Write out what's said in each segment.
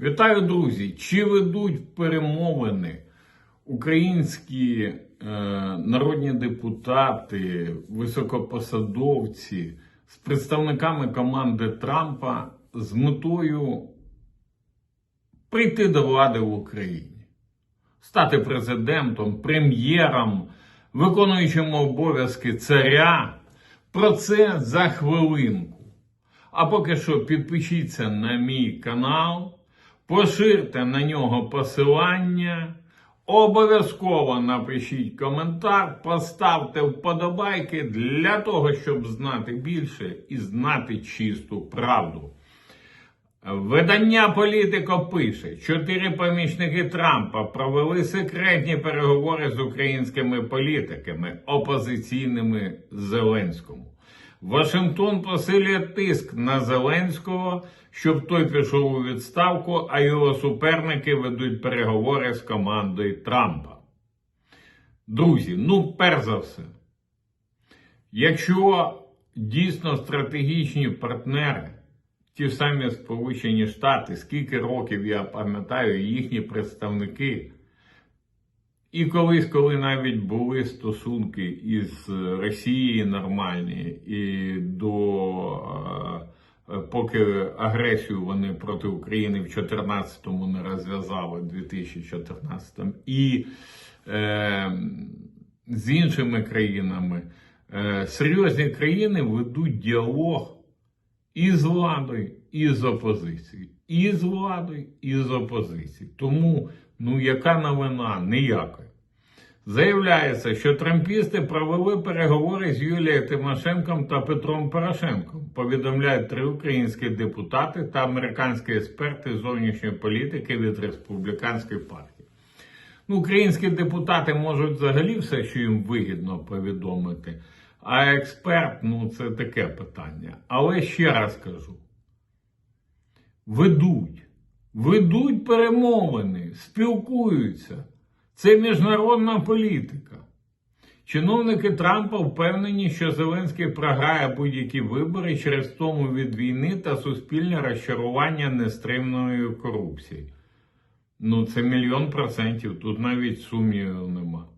Вітаю, друзі! Чи ведуть перемовини українські е, народні депутати, високопосадовці з представниками команди Трампа з метою прийти до влади в Україні, стати президентом, прем'єром, виконуючим обов'язки царя? Про це за хвилинку. А поки що підпишіться на мій канал, поширте на нього посилання, обов'язково напишіть коментар, поставте вподобайки для того, щоб знати більше і знати чисту правду. Видання Політико пише, чотири помічники Трампа провели секретні переговори з українськими політиками, опозиційними Зеленському. Вашингтон посилює тиск на Зеленського, щоб той пішов у відставку, а його суперники ведуть переговори з командою Трампа. Друзі, ну перш за все, якщо дійсно стратегічні партнери, ті самі Сполучені Штати, скільки років я пам'ятаю, їхні представники. І колись, коли навіть були стосунки із Росією нормальні, і до е, поки агресію вони проти України в 2014-му не розв'язали, 2014-му, і е, з іншими країнами, е, серйозні країни ведуть діалог і з владою, і з опозицією, і з владою, і з опозицією. Тому, ну яка новина? Ніякої. Заявляється, що трампісти провели переговори з Юлією Тимошенком та Петром Порошенком. Повідомляють три українські депутати та американські експерти зовнішньої політики від республіканської партії. Ну, українські депутати можуть взагалі все, що їм вигідно повідомити. А експерт, ну це таке питання. Але ще раз кажу: ведуть, ведуть перемовини, спілкуються. Це міжнародна політика. Чиновники Трампа впевнені, що Зеленський програє будь-які вибори через тому від війни та суспільне розчарування нестримною корупцією. Ну, це мільйон процентів, тут навіть сумнівів нема.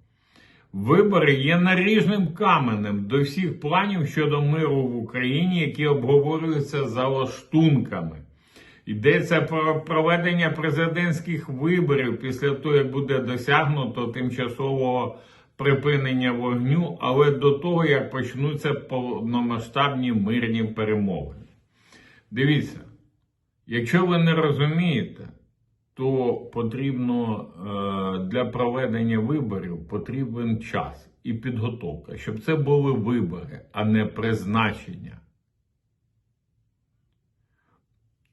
Вибори є наріжним каменем до всіх планів щодо миру в Україні, які обговорюються за лаштунками. Йдеться про проведення президентських виборів після того, як буде досягнуто тимчасового припинення вогню, але до того, як почнуться повномасштабні мирні перемовини. Дивіться, якщо ви не розумієте, то потрібно е, для проведення виборів потрібен час і підготовка, щоб це були вибори, а не призначення.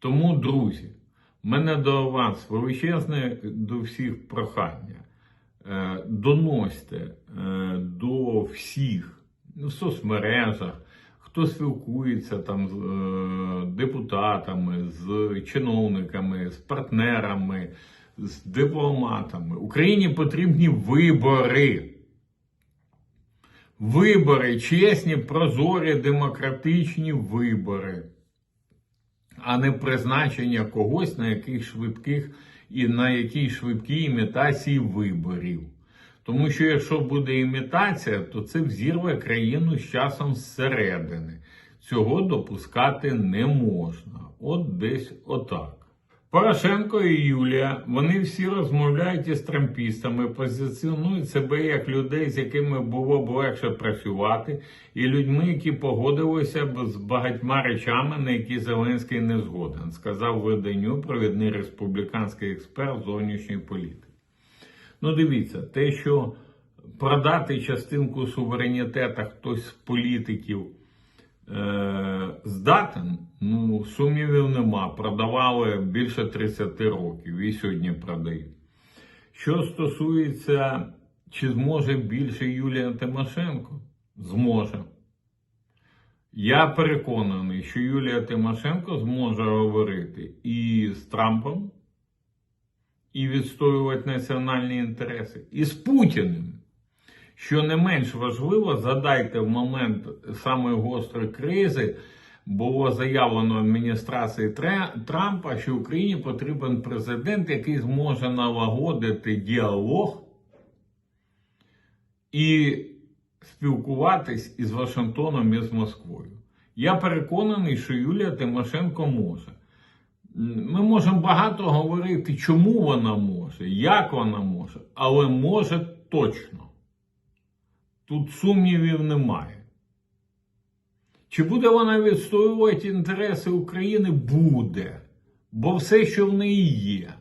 Тому, друзі, мене до вас величезне до всіх прохання. Е, Доносьте е, до всіх в соцмережах, хто спілкується там з е, депутатами, з чиновниками, з партнерами, з дипломатами. Україні потрібні вибори. Вибори, чесні, прозорі, демократичні вибори а не призначення когось на яких швидких і на якій швидкій імітації виборів. Тому що якщо буде імітація, то це взірве країну з часом зсередини. Цього допускати не можна. От десь отак. Порошенко і Юлія, вони всі розмовляють із трампістами, позиціонують себе як людей, з якими було б легше працювати, і людьми, які погодилися б з багатьма речами, на які Зеленський не згоден, сказав виданню провідний республіканський експерт зовнішньої політики. Ну, дивіться, те, що продати частинку суверенітета хтось з політиків. Е, здатен, ну, сумнівів нема. Продавали більше 30 років і сьогодні продають. Що стосується, чи зможе більше Юлія Тимошенко? Зможе. Я переконаний, що Юлія Тимошенко зможе говорити і з Трампом, і відстоювати національні інтереси, і з Путіним. Що не менш важливо, задайте в момент самої гострої кризи було заявлено адміністрації Трампа, що Україні потрібен президент, який зможе налагодити діалог і спілкуватись із Вашингтоном і з Москвою. Я переконаний, що Юлія Тимошенко може. Ми можемо багато говорити, чому вона може, як вона може, але може точно. Тут сумнівів немає. Чи буде вона відстоювати інтереси України? Буде. Бо все, що в неї є,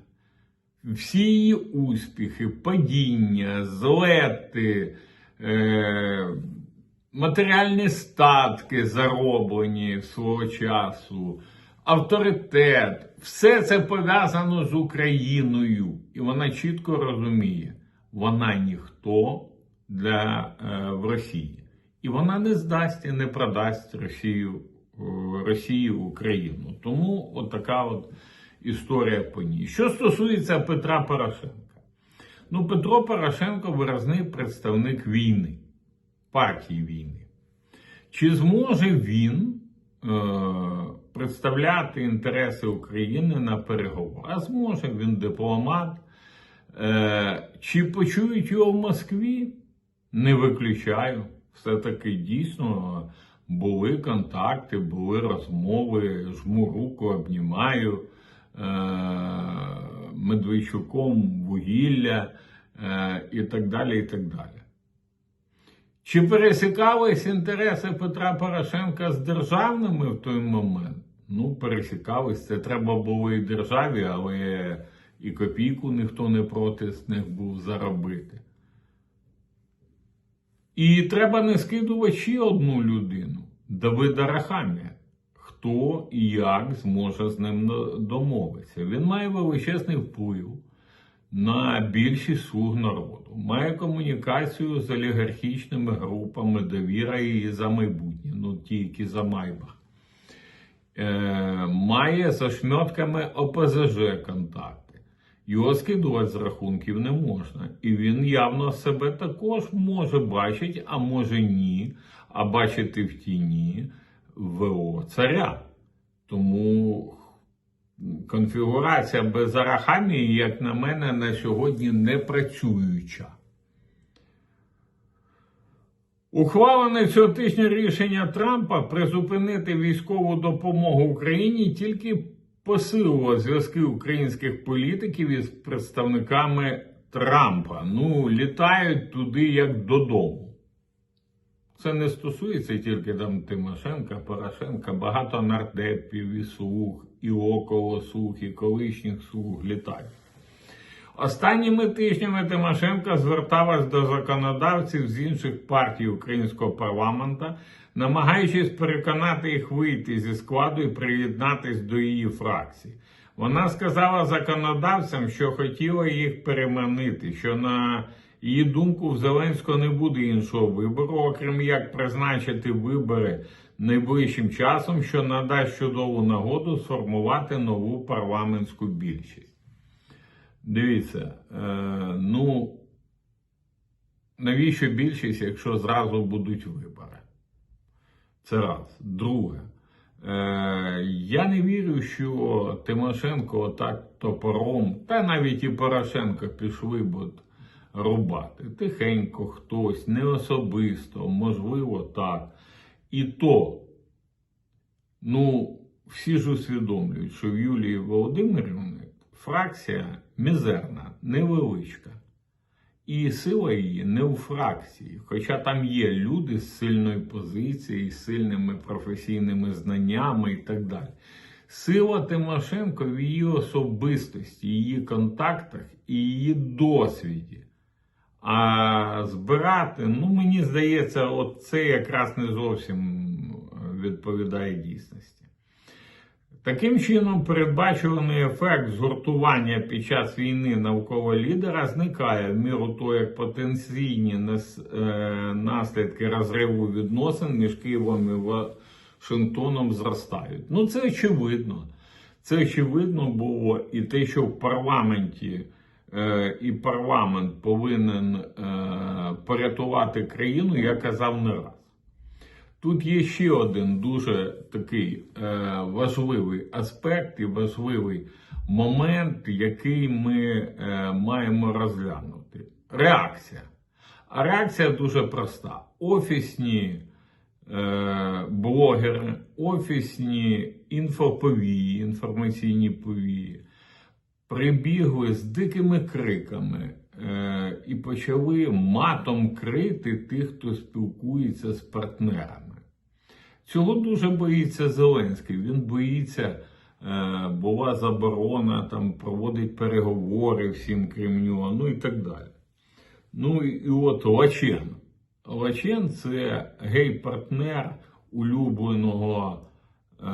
всі її успіхи, падіння, злети, е- матеріальні статки, зароблені свого часу, авторитет, все це пов'язано з Україною. І вона чітко розуміє, вона ніхто для е, в Росії. І вона не здасть і не продасть Росію, е, Росії Україну. Тому от така от історія по ній. Що стосується Петра Порошенка, ну Петро Порошенко виразний представник війни, партії війни. Чи зможе він е, представляти інтереси України на переговорах? А зможе він дипломат. Е, чи почують його в Москві? Не виключаю. Все-таки дійсно були контакти, були розмови, жму руку, обнімаю е, Медведчуком вугілля е, і так далі. і так далі. Чи пересікались інтереси Петра Порошенка з державними в той момент? Ну, пересікались. Це треба було і державі, але і копійку ніхто не проти з них був заробити. І треба не скидувати ще одну людину Давида Рахамія. Хто і як зможе з ним домовитися. Він має величезний вплив на більшість слуг народу, має комунікацію з олігархічними групами довіра і за майбутнє, ну ті, які за майбах. Е, має за шмьотками ОПЗЖ контакти. Його скидувати з рахунків не можна. І він явно себе також може бачити, а може ні, а бачити в тіні ВО царя. Тому конфігурація без Арахамії, як на мене, на сьогодні не працююча. Ухвалене цього тижня рішення Трампа призупинити військову допомогу Україні тільки посилило зв'язки українських політиків із представниками Трампа. Ну, літають туди як додому. Це не стосується тільки там Тимошенка, Порошенка, багато нардепів і слуг, і около слуг, і колишніх слуг літають. Останніми тижнями Тимошенко зверталась до законодавців з інших партій українського парламента, намагаючись переконати їх вийти зі складу і приєднатись до її фракції. Вона сказала законодавцям, що хотіла їх переманити, що на її думку в Зеленського не буде іншого вибору, окрім як призначити вибори найближчим часом, що надасть чудову нагоду сформувати нову парламентську більшість. Дивіться, е, ну, навіщо більшість, якщо зразу будуть вибори? Це раз. Друге, е, я не вірю, що Тимошенко отак топором, та навіть і Порошенко пішли б рубати. Тихенько хтось, не особисто, можливо, так. І то, ну, всі ж усвідомлюють, що в Юлії Володимирівни фракція мізерна, невеличка. І сила її не у фракції. Хоча там є люди з сильною позицією, з сильними професійними знаннями і так далі. Сила Тимошенко в її особистості, її контактах і її досвіді. А збирати, ну мені здається, от це якраз не зовсім відповідає дійсності. Таким чином, передбачуваний ефект згуртування під час війни навколо лідера зникає в міру того, як потенційні е, наслідки розриву відносин між Києвом і Вашингтоном зростають. Ну, це очевидно. Це очевидно було і те, що в парламенті е, і парламент повинен е, порятувати країну, я казав не раз. Тут є ще один дуже такий е, важливий аспект і важливий момент, який ми е, маємо розглянути. Реакція. А реакція дуже проста. Офісні е, блогери, офісні інфоповії, інформаційні повії прибігли з дикими криками е, і почали матом крити тих, хто спілкується з партнерами. Цього дуже боїться Зеленський. Він боїться, е, була заборона там проводить переговори всім крім нього, ну і так далі. Ну і, от Лачен. Лачен це гей-партнер улюбленого е,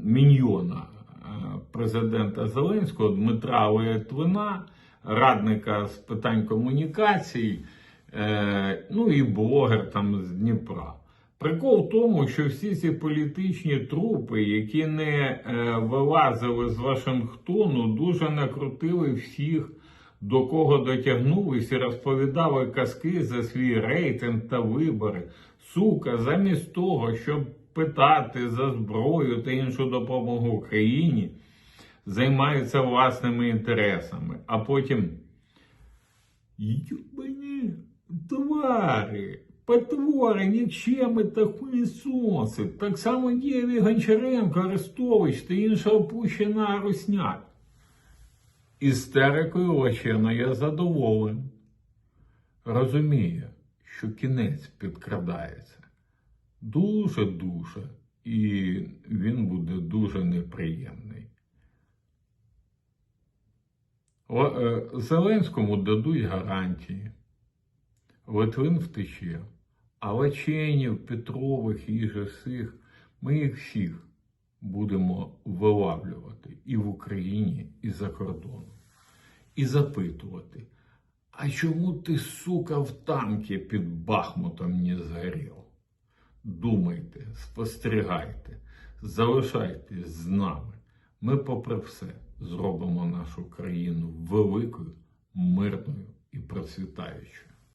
міньйона е, президента Зеленського Дмитра Литвина, радника з питань комунікацій, е, ну і блогер там з Дніпра. Прикол в тому, що всі ці політичні трупи, які не е, вилазили з Вашингтону, дуже накрутили всіх, до кого дотягнулись і розповідали казки за свій рейтинг та вибори. Сука, замість того, щоб питати за зброю та іншу допомогу Україні, займаються власними інтересами, а потім. Ебані твари, потвори, нікчеми та хуйсоси. Так само Єві Гончаренко, Арестович та інша опущена русня. Істерикою Лачена я задоволений. Розуміє, що кінець підкрадається. Дуже-дуже. І він буде дуже неприємний. Е, Зеленському дадуть гарантії. Литвин втече. А Лаченів, Петрових і же ми їх всіх будемо вилавлювати і в Україні, і за кордоном. І запитувати, а чому ти, сука, в танки під Бахмутом не згорів? Думайте, спостерігайте, залишайтесь з нами. Ми, попри все, зробимо нашу країну великою, мирною і процвітаючою.